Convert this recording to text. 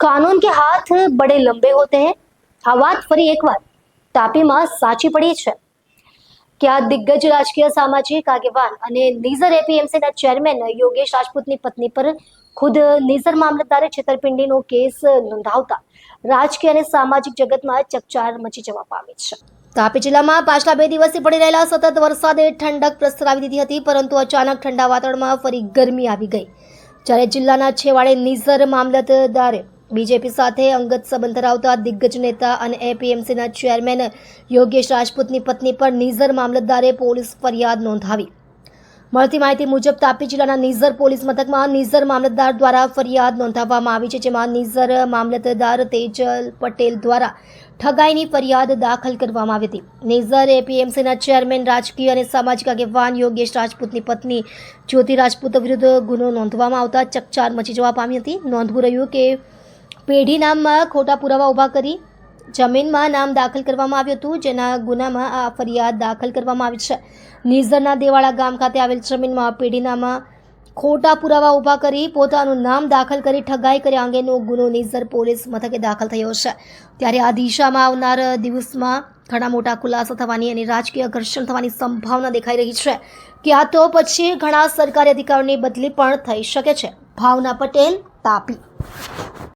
કાનૂન કે હાથ બડે લંબે હોતે હૈ આ વાત ફરી એકવાર તાપીમાં સાચી પડી છે કે આ દિગ્ગજ રાજકીય સામાજિક આગેવાન અને નિઝર એપીએમસીના ચેરમેન યોગેશ રાજપૂતની પત્ની પર ખુદ નિઝર મામલતદારે છેતરપિંડીનો કેસ નોંધાવતા રાજકીય અને સામાજિક જગતમાં ચકચાર મચી જવા પામી છે તાપી જિલ્લામાં પાછલા બે દિવસથી પડી રહેલા સતત વરસાદે ઠંડક પ્રસરાવી દીધી હતી પરંતુ અચાનક ઠંડા વાતાવરણમાં ફરી ગરમી આવી ગઈ જ્યારે જિલ્લાના છેવાડે નિઝર મામલતદારે બીજેપી સાથે અંગત સંબંધ ધરાવતા દિગ્ગજ નેતા અને એપીએમસીના ચેરમેન યોગેશ રાજપૂતની પત્ની પર નિઝર મામલતદારે પોલીસ ફરિયાદ નોંધાવી. મળતી માહિતી મુજબ તાપી જિલ્લાના નિઝર પોલીસ મથકમાં નિઝર મામલતદાર દ્વારા ફરિયાદ નોંધાવવામાં આવી છે, જેમાં નિઝર મામલતદાર તેજલ પટેલ દ્વારા ઠગાઈની ફરિયાદ દાખલ કરવામાં આવી હતી. નિઝર એપીએમસીના ચેરમેન રાજકીય અને સામાજિક આગેવાન યોગેશ રાજપૂતની પત્ની જ્યોતિ રાજપૂત વિરુદ્ધ ગુનો નોંધવામાં આવતા ચકચાર મચી જવા પામી હતી. નોંધવું રહ્યું કે પેઢી નામમાં ખોટા પુરાવા ઊભા કરી જમીનમાં નામ દાખલ કરવામાં આવ્યું હતું, જેના ગુનામાં આ ફરિયાદ દાખલ કરવામાં આવી છે. નિઝરના દેવાળા ગામ ખાતે આવેલ જમીનમાં પેઢીનામાં ખોટા પુરાવા ઊભા કરી પોતાનું નામ દાખલ કરી ઠગાઈ કર્યા અંગેનો ગુનો નિઝર પોલીસ મથકે દાખલ થયો છે. ત્યારે આ દિશામાં આવનાર દિવસમાં ઘણા મોટા ખુલાસા થવાની અને રાજકીય ઘર્ષણ થવાની સંભાવના દેખાઈ રહી છે કે આ તો પછી ઘણા સરકારી અધિકારીઓની બદલી પણ થઈ શકે છે. ભાવના પટેલ, તાપી.